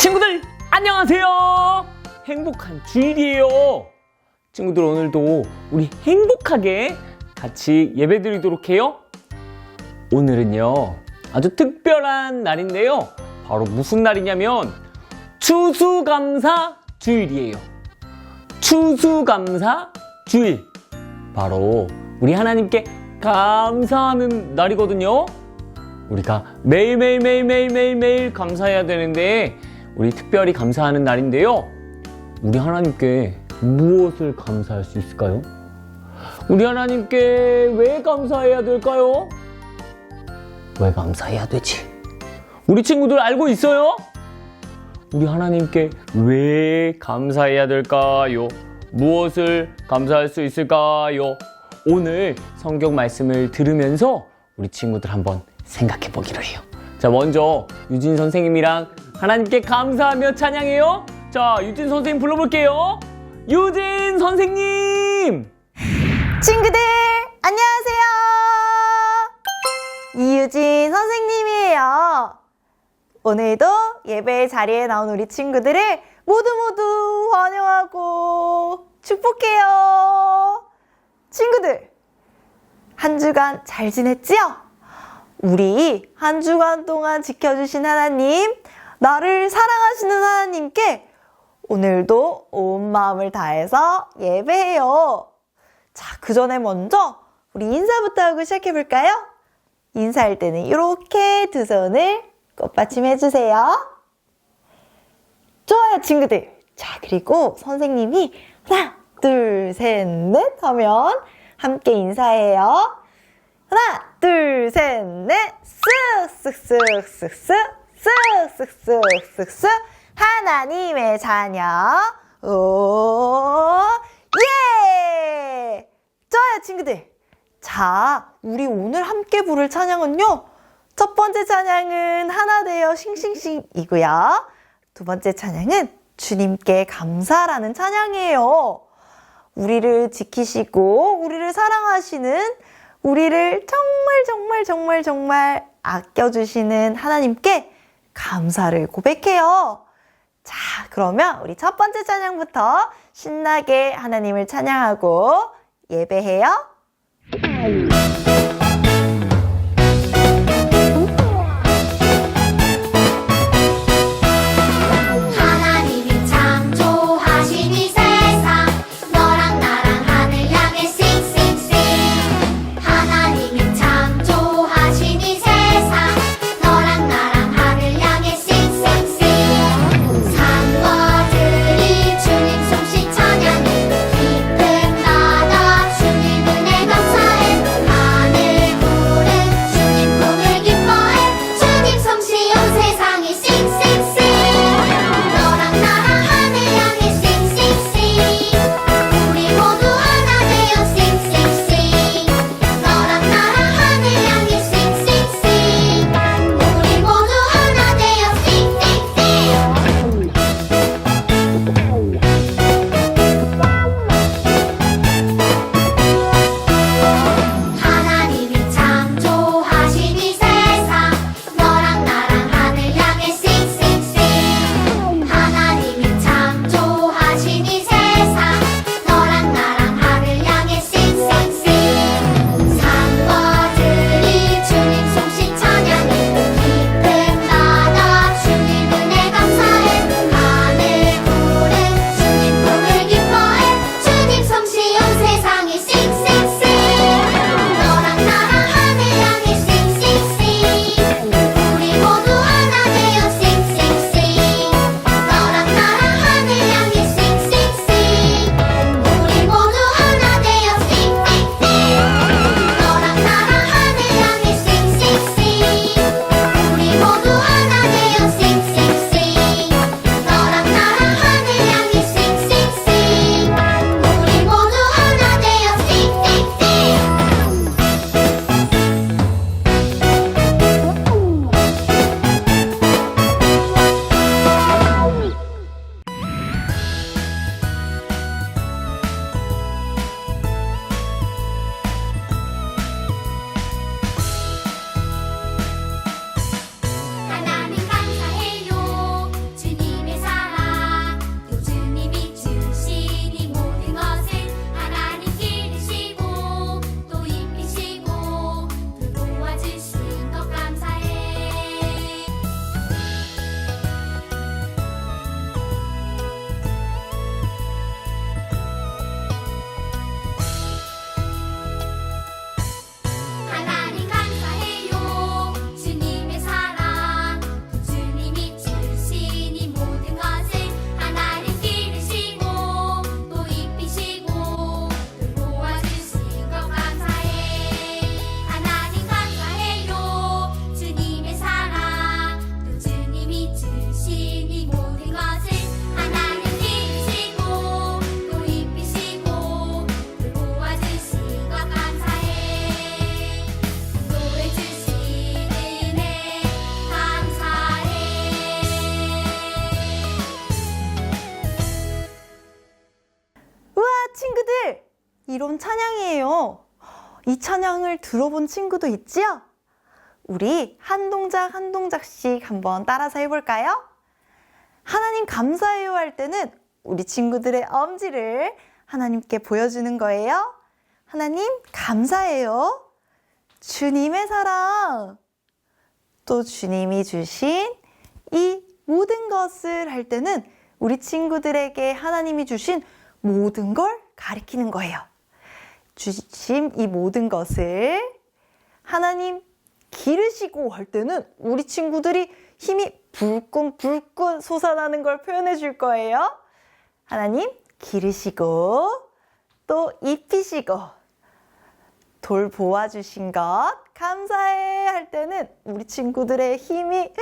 친구들 안녕하세요. 행복한 주일이에요. 친구들 오늘도 우리 행복하게 같이 예배 드리도록 해요. 오늘은요 아주 특별한 날인데요. 바로 무슨 날이냐면 추수감사 주일이에요. 추수감사 주일. 바로 우리 하나님께 감사하는 날이거든요. 우리가 매일매일매일매일매일 감사해야 되는데 우리 특별히 감사하는 날인데요. 우리 하나님께 무엇을 감사할 수 있을까요? 우리 하나님께 왜 감사해야 될까요? 왜 감사해야 되지? 우리 친구들 알고 있어요? 우리 하나님께 왜 감사해야 될까요? 무엇을 감사할 수 있을까요? 오늘 성경 말씀을 들으면서 우리 친구들 한번 생각해 보기로 해요. 자, 먼저 유진 선생님이랑 하나님께 감사하며 찬양해요. 자, 유진 선생님 불러볼게요. 유진 선생님! 친구들 안녕하세요. 이유진 선생님이에요. 오늘도 예배 자리에 나온 우리 친구들을 모두 모두 환영하고 축복해요. 친구들 한 주간 잘 지냈지요? 우리 한 주간 동안 지켜주신 하나님, 나를 사랑하시는 하나님께 오늘도 온 마음을 다해서 예배해요. 자, 그 전에 먼저 우리 인사부터 하고 시작해 볼까요? 인사할 때는 이렇게 두 손을 꽃받침 해 주세요. 좋아요, 친구들. 자, 그리고 선생님이 하나, 둘, 셋, 넷 하면 함께 인사해요. 하나, 둘, 셋, 넷, 쓱, 쓱, 쓱, 쓱, 쓱, 쓱, 쓱, 쓱, 쓱, 하나님의 자녀. 오, 예! 좋아요, 친구들. 자, 우리 오늘 함께 부를 찬양은요. 첫 번째 찬양은 하나 되어 싱싱싱이고요. 두 번째 찬양은 주님께 감사라는 찬양이에요. 우리를 지키시고 우리를 사랑하시는 우리를 정말 정말 정말 정말 아껴주시는 하나님께 감사를 고백해요. 자, 그러면 우리 첫 번째 찬양부터 신나게 하나님을 찬양하고 예배해요. 이런 찬양이에요. 이 찬양을 들어본 친구도 있지요? 우리 한 동작 한 동작씩 한번 따라서 해볼까요? 하나님 감사해요 할 때는 우리 친구들의 엄지를 하나님께 보여주는 거예요. 하나님 감사해요. 주님의 사랑. 또 주님이 주신 이 모든 것을 할 때는 우리 친구들에게 하나님이 주신 모든 걸 가리키는 거예요. 주신 이 모든 것을 하나님 기르시고 할 때는 우리 친구들이 힘이 불끈불끈 솟아나는 걸 표현해 줄 거예요. 하나님 기르시고 또 입히시고 돌 보아 주신 것 감사해 할 때는 우리 친구들의 힘이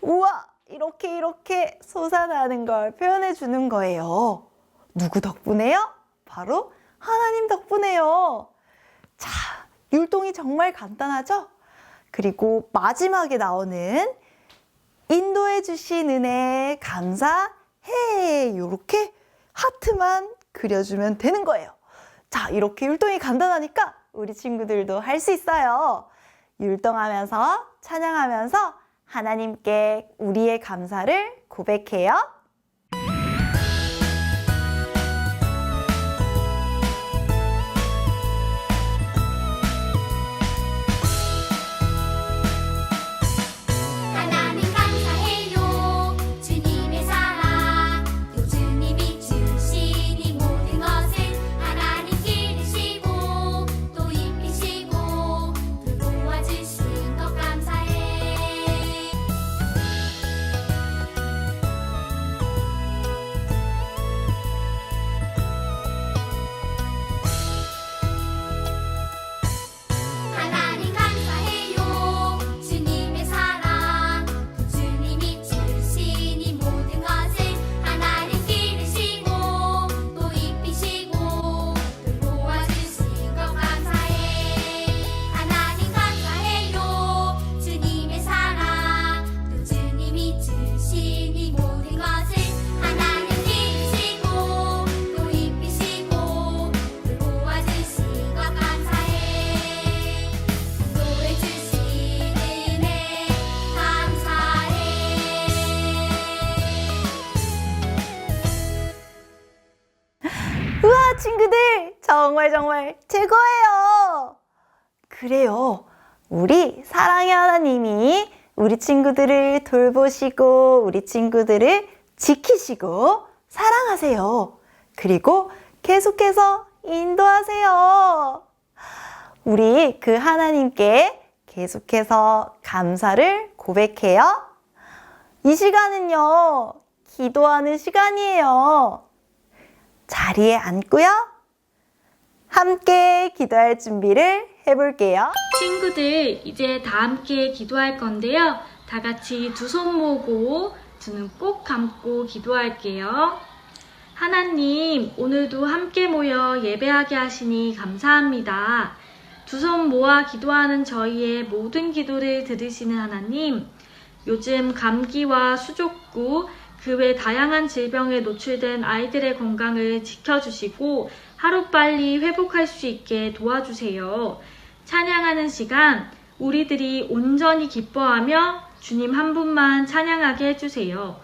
우와 이렇게 이렇게 솟아나는 걸 표현해 주는 거예요. 누구 덕분에요? 바로 하나님 덕분에요. 자, 율동이 정말 간단하죠? 그리고 마지막에 나오는 인도해 주신 은혜 감사해. 이렇게 하트만 그려주면 되는 거예요. 자, 이렇게 율동이 간단하니까 우리 친구들도 할 수 있어요. 율동하면서 찬양하면서 하나님께 우리의 감사를 고백해요. 그래요. 우리 사랑의 하나님이 우리 친구들을 돌보시고, 우리 친구들을 지키시고, 사랑하세요. 그리고 계속해서 인도하세요. 우리 그 하나님께 계속해서 감사를 고백해요. 이 시간은요, 기도하는 시간이에요. 자리에 앉고요. 함께 기도할 준비를 해볼게요. 친구들, 이제 다 함께 기도할 건데요. 다 같이 두 손 모으고 두 눈 꼭 감고 기도할게요. 하나님, 오늘도 함께 모여 예배하게 하시니 감사합니다. 두 손 모아 기도하는 저희의 모든 기도를 들으시는 하나님, 요즘 감기와 수족구, 그 외 다양한 질병에 노출된 아이들의 건강을 지켜주시고 하루빨리 회복할 수 있게 도와주세요. 찬양하는 시간, 우리들이 온전히 기뻐하며 주님 한 분만 찬양하게 해주세요.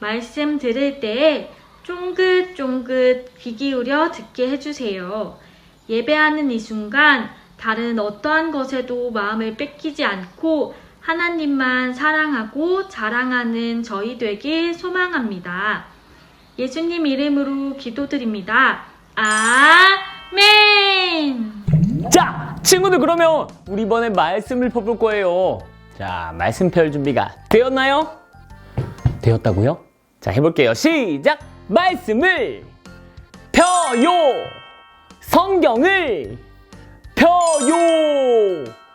말씀 들을 때에 쫑긋쫑긋 귀 기울여 듣게 해주세요. 예배하는 이 순간 다른 어떠한 것에도 마음을 뺏기지 않고 하나님만 사랑하고 자랑하는 저희 되길 소망합니다. 예수님 이름으로 기도드립니다. 아멘! 자, 친구들 그러면 우리 이번에 말씀을 펴볼 거예요. 자, 말씀 펼 준비가 되었나요? 되었다고요? 자, 해볼게요. 시작! 말씀을 펴요! 성경을 펴요!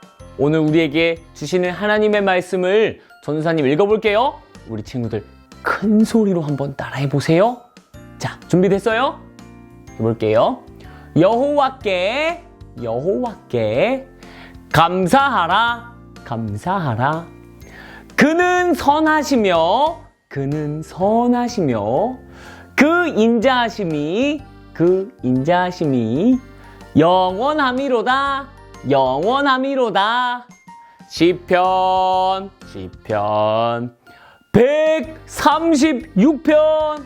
오늘 우리에게 주시는 하나님의 말씀을 전사님 읽어볼게요. 우리 친구들 큰 소리로 한번 따라해 보세요. 자, 준비됐어요? 해볼게요. 여호와께 여호와께 감사하라 감사하라 그는 선하시며 그는 선하시며 그 인자하심이 그 인자하심이 영원함이로다 영원함이로다. 시편 시편. 136편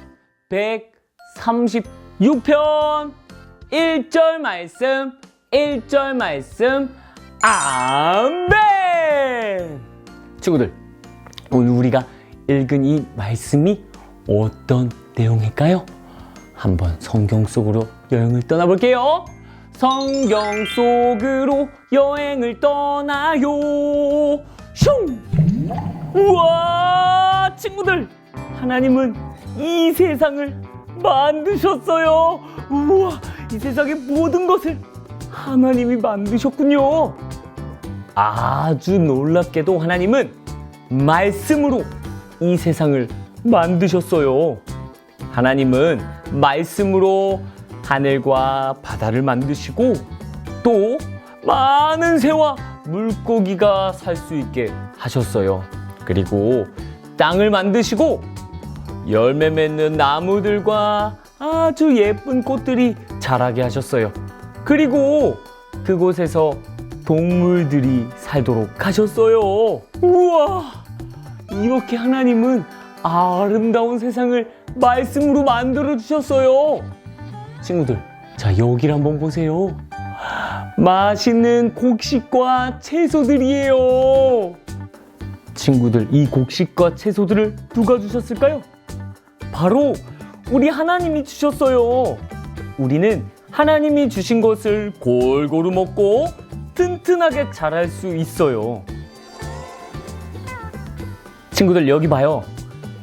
136편. 1절 말씀 1절 말씀. 아멘! 친구들 오늘 우리가 읽은 이 말씀이 어떤 내용일까요? 한번 성경 속으로 여행을 떠나볼게요. 성경 속으로 여행을 떠나요. 슝! 우와! 친구들! 하나님은 이 세상을 만드셨어요. 우와! 이 세상의 모든 것을 하나님이 만드셨군요. 아주 놀랍게도 하나님은 말씀으로 이 세상을 만드셨어요. 하나님은 말씀으로 하늘과 바다를 만드시고 또 많은 새와 물고기가 살 수 있게 하셨어요. 그리고 땅을 만드시고 열매 맺는 나무들과 아주 예쁜 꽃들이 자라게 하셨어요. 그리고 그곳에서 동물들이 살도록 하셨어요. 우와! 이렇게 하나님은 아름다운 세상을 말씀으로 만들어 주셨어요. 친구들, 자, 여기를 한번 보세요. 맛있는 곡식과 채소들이에요. 친구들, 이 곡식과 채소들을 누가 주셨을까요? 바로 우리 하나님이 주셨어요. 우리는 하나님이 주신 것을 골고루 먹고 튼튼하게 자랄 수 있어요. 친구들 여기 봐요.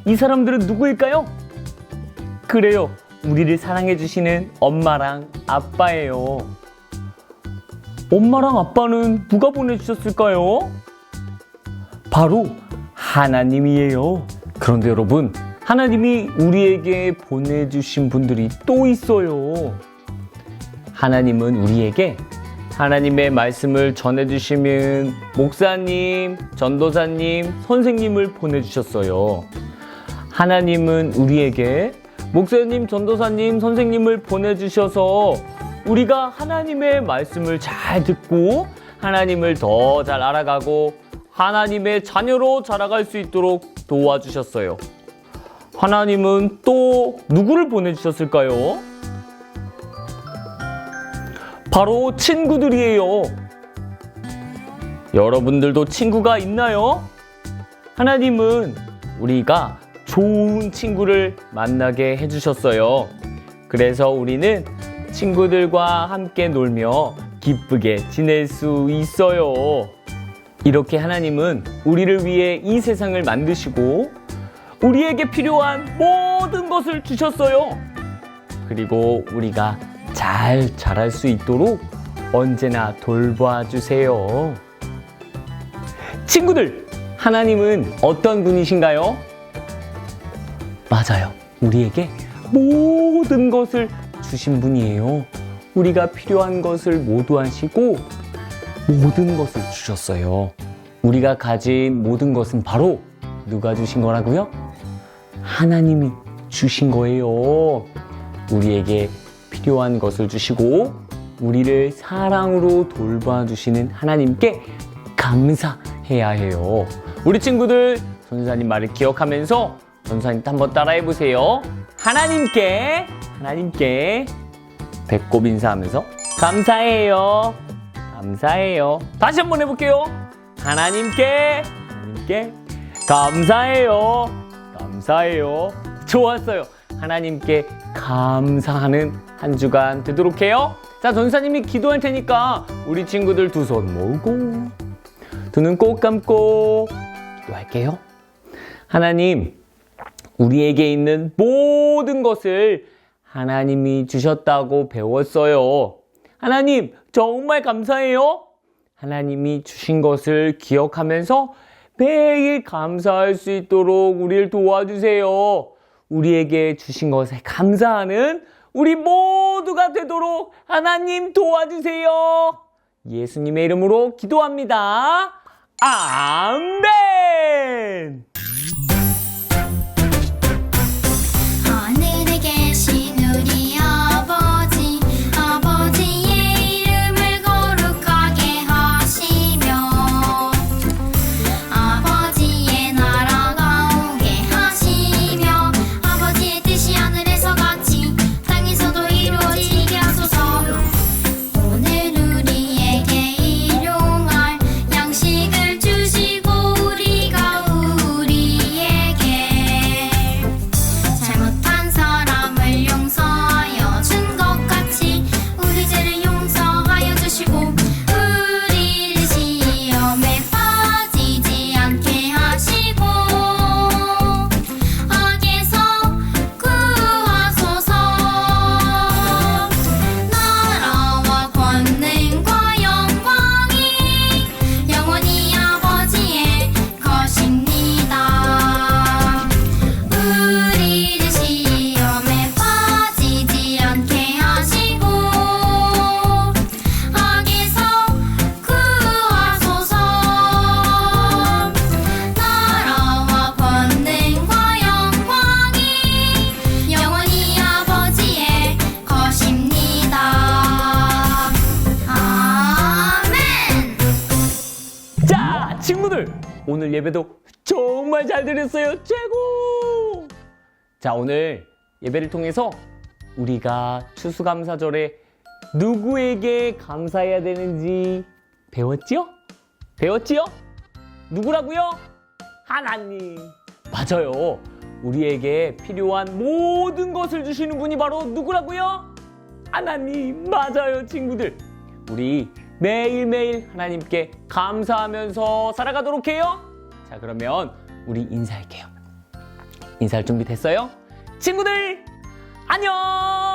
이 사람들은 누구일까요? 그래요. 우리를 사랑해 주시는 엄마랑 아빠예요. 엄마랑 아빠는 누가 보내주셨을까요? 바로 하나님이에요. 그런데 여러분, 하나님이 우리에게 보내주신 분들이 또 있어요. 하나님은 우리에게 하나님의 말씀을 전해주시는 목사님, 전도사님, 선생님을 보내주셨어요. 하나님은 우리에게 목사님, 전도사님, 선생님을 보내주셔서 우리가 하나님의 말씀을 잘 듣고 하나님을 더 잘 알아가고 하나님의 자녀로 자라갈 수 있도록 도와주셨어요. 하나님은 또 누구를 보내주셨을까요? 바로 친구들이에요. 여러분들도 친구가 있나요? 하나님은 우리가 좋은 친구를 만나게 해주셨어요. 그래서 우리는 친구들과 함께 놀며 기쁘게 지낼 수 있어요. 이렇게 하나님은 우리를 위해 이 세상을 만드시고 우리에게 필요한 모든 것을 주셨어요. 그리고 우리가 잘 자랄 수 있도록 언제나 돌봐 주세요. 친구들, 하나님은 어떤 분이신가요? 맞아요. 우리에게 모든 것을 주신 분이에요. 우리가 필요한 것을 모두 하시고 모든 것을 주셨어요. 우리가 가진 모든 것은 바로 누가 주신 거라고요? 하나님이 주신 거예요. 우리에게 필요한 것을 주시고 우리를 사랑으로 돌봐주시는 하나님께 감사해야 해요. 우리 친구들 선사님 말을 기억하면서 선사님 한번 따라해 보세요. 하나님께 하나님께 배꼽 인사하면서 감사해요. 감사해요. 다시 한번 해볼게요. 하나님께 하나님께 감사해요. 감사해요. 좋았어요. 하나님께 감사하는 한 주간 되도록 해요. 자, 전사님이 기도할 테니까 우리 친구들 두 손 모으고 두 눈 꼭 감고 기도할게요. 하나님, 우리에게 있는 모든 것을 하나님이 주셨다고 배웠어요. 하나님, 정말 감사해요. 하나님이 주신 것을 기억하면서 매일 감사할 수 있도록 우리를 도와주세요. 우리에게 주신 것에 감사하는 우리 모두가 되도록 하나님 도와주세요. 예수님의 이름으로 기도합니다. 아멘! 예배도 정말 잘 드렸어요. 최고! 자, 오늘 예배를 통해서 우리가 추수감사절에 누구에게 감사해야 되는지 배웠지요? 배웠지요? 누구라고요? 하나님. 맞아요. 우리에게 필요한 모든 것을 주시는 분이 바로 누구라고요? 하나님. 맞아요, 친구들. 우리 매일매일 하나님께 감사하면서 살아가도록 해요. 자, 그러면 우리 인사할게요. 인사할 준비 됐어요? 친구들, 안녕!